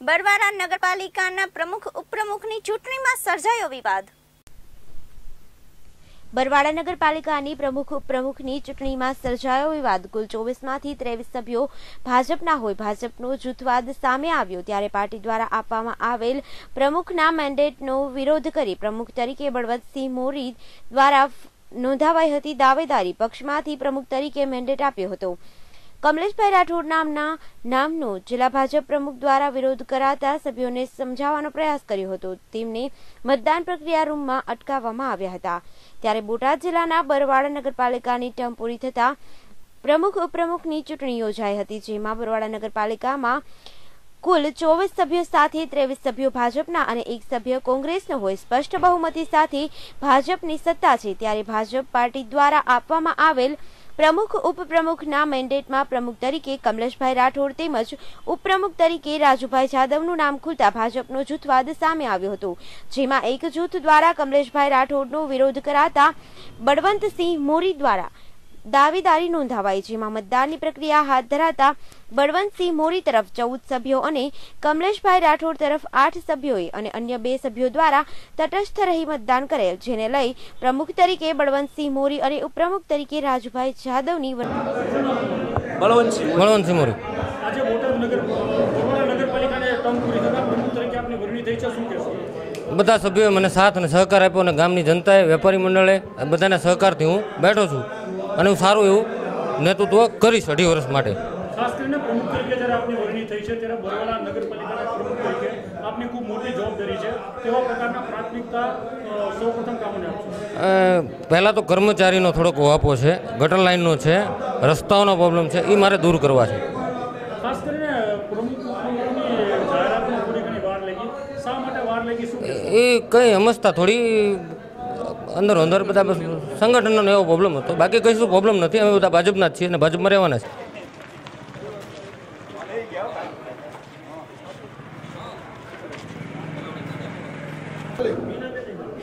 બરવાડા નગરપાલિકાના પ્રમુખ, ઉપપ્રમુખની ચૂંટણીમાં સર્જાયો વિવાદ. બરવાડા નગરપાલિકાની પ્રમુખ, ઉપપ્રમુખની ચૂંટણીમાં સર્જાયો વિવાદ. કુલ ચોવીસમાંથી ત્રેવીસ સભ્યો ભાજપના હોય. ભાજપનો જૂથવાદ સામે આવ્યો. ત્યારે પાર્ટી દ્વારા આપવામાં આવેલ પ્રમુખના મેન્ડેટનો વિરોધ કરી પ્રમુખ તરીકે બળવંતસિંહ મોરી દ્વારા નોંધાવાઈ હતી દાવેદારી. પક્ષમાંથી પ્રમુખ તરીકે મેન્ડેટ આપ્યો હતો. કમલેશભાઈ રાઠોડ નામના, નામનો જિલ્લા ભાજપ પ્રમુખ દ્વારા વિરોધ કરાતા સભ્યોને સમજાવવાનો પ્રયાસ કર્યો હતો. તેમને મતદાન પ્રક્રિયા રૂમમાં અટકાવવામાં આવ્યા હતા. ત્યારે બોટાદ જિલ્લાના બરવાડા નગરપાલિકાની ટર્મ પૂરી થતા પ્રમુખ ઉપપ્રમુખની ચૂંટણી યોજાઈ હતી, જેમાં બરવાડા નગરપાલિકામાં કુલ ચોવીસ સભ્યો સાથે ત્રેવીસ સભ્યો ભાજપના અને એક સભ્ય કોંગ્રેસનો હોય. સ્પષ્ટ બહુમતી સાથે ભાજપની સત્તા છે. ત્યારે ભાજપ પાર્ટી દ્વારા આપવામાં આવેલ પ્રમુખ, ઉપપ્રમુખના મેન્ડેટમાં પ્રમુખ તરીકે કમલેશભાઈ રાઠોડ તેમજ ઉપપ્રમુખ તરીકે રાજુભાઈ જાદવનું નામ ખુલતા ભાજપનો જૂથવાદ સામે આવ્યો હતો, જેમાં એક જૂથ દ્વારા કમલેશભાઈ રાઠોડનો વિરોધ કરાતા બળવંતસિંહ મોરી દ્વારા દાવેદારી નોંધાવાઈ જેમાં મતદાનની પ્રક્રિયા હાથ ધરાતા બળવંતસિંહ મોરી તરફ ચૌદ સભ્યો અને કમલેશભાઈ રાઠોડ તરફ આઠ સભ્યોએ અને અન્ય બે સભ્યો દ્વારા તટસ્થ રહી મતદાન કરેલ જેને લઈ પ્રમુખ તરીકે બળવંતસિંહ મોરી અને ઉપપ્રમુખ તરીકે રાજુભાઈ જાદવની બળવંતસિંહ બળવંતસિંહ મોરી. આજે બોટાદ નગર બરોડા નગરપાલિકાને ટર્મ પૂરી થતા પ્રમુખ તરીકે આપની વરણી થઈ છે. શું કહેશો? બધા સભ્યોએ મને સાથ અને સહકાર આપ્યો અને ગામની જનતાએ વેપારી મંડળે બધાના સહકારથી હું બેઠો છું. અને હું સારું એવું નેતૃત્વ કરીશ અઢી વર્ષ માટે. ખાસ કરીને પ્રમુખ તરીકે જ્યારે આપની વરણી થઈ છે ત્યારે બરોડા નગરપાલિકાના પ્રમુખ તરીકે આપની ખૂબ મોટી જવાબદારી છે. કેવા પ્રકારના પ્રાથમિકતા સૌપ્રથમ કામોને આપશો? પહેલાં તો કર્મચારીનો થોડોક વાપો છે ગટર લાઇનનો છે રસ્તાઓનો પ્રોબ્લેમ છે એ મારે દૂર કરવા છે. ખાસ કરીને પ્રમુખ એ કંઈ સમજતા થોડી અંદર અંદર બધા બસ સંગઠનનો એવો પ્રોબ્લેમ હતો. બાકી કશું પ્રોબ્લેમ નથી. અમે બધા ભાજપના જ છીએ અને ભાજપમાં રહેવાના છે.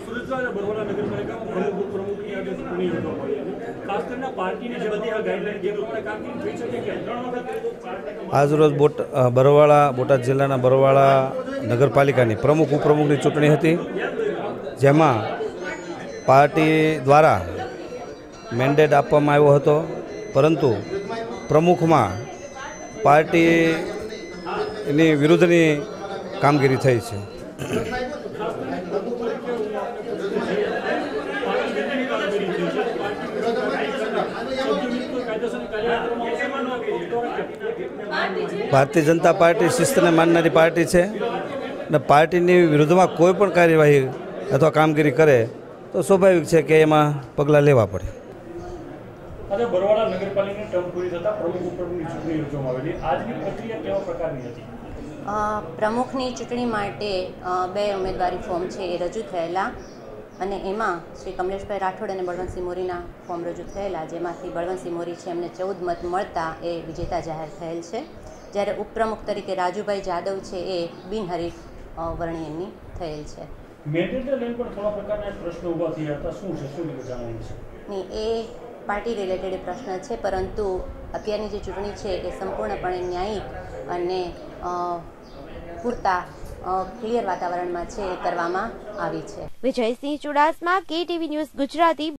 સુરતમાં અને બરોડા નગરપાલિકામાં પ્રમુખ ઉપપ્રમુખની આજે ચૂંટણી યોજવામાં આવી હતી. ખાસ કરીને પાર્ટીની જે બધી આ ગાઈડલાઈન જે પ્રમાણે કામગીરી થઈ શકે કે ત્રણ વખત આજરોજ બોટ બરવાળા બોટાદ જિલ્લાના બરવાળા નગરપાલિકાની પ્રમુખ ઉપપ્રમુખની ચૂંટણી હતી. જેમાં પાર્ટી દ્વારા મેન્ડેટ આપવામાં આવ્યો હતો. પરંતુ પ્રમુખમાં પાર્ટીની વિરુદ્ધની કામગીરી થઈ છે. ભારતીય જનતા પાર્ટી શિસ્તને માનનારી પાર્ટી છે. અને પાર્ટીની વિરુદ્ધમાં કોઈ પણ કાર્યવાહી અથવા કામગીરી કરે તો સ્વાભાવિક છે કે એમાં પગલાં લેવા પડે. આજે બરોડા નગરપાલિકાની ટર્મ પૂરી થતા પ્રમુખ ઉપપ્રમુખની ચૂંટણી યોજવામાં આવેલી. આજની પ્રક્રિયા કેવા પ્રકારની હતી? પ્રમુખની ચૂંટણી માટે બે ઉમેદવારી ફોર્મ છે એ રજૂ થયેલા. અને એમાં શ્રી કમલેશભાઈ રાઠોડ અને બળવંતસિંહ મોરીના ફોર્મ રજૂ થયેલા જેમાંથી બળવંતસિંહ મોરી છે એમને ચૌદ મત મળતા એ વિજેતા જાહેર થયેલ છે. જ્યારે ઉપપ્રમુખ તરીકે રાજુભાઈ જાદવ છે એ બિનહરીફ અ, એમની થયેલ છે. મેન્ડેટને લઈને પણ થોડા પ્રકારના પ્રશ્નો ઊભા થયા હતા. શું છે? શું રીતે જાણવાનું છે? ની એ પાર્ટી રિલેટેડ પ્રશ્ન છે પરંતુ અત્યારની જે ચૂંટણી છે એ સંપૂર્ણપણે ન્યાયિક અને પૂરતા ક્લિયર વાતાવરણમાં છે એ કરવામાં આવી છે. વિજયસિંહ ચુડાસમા કે ટીવી ન્યૂઝ ગુજરાતી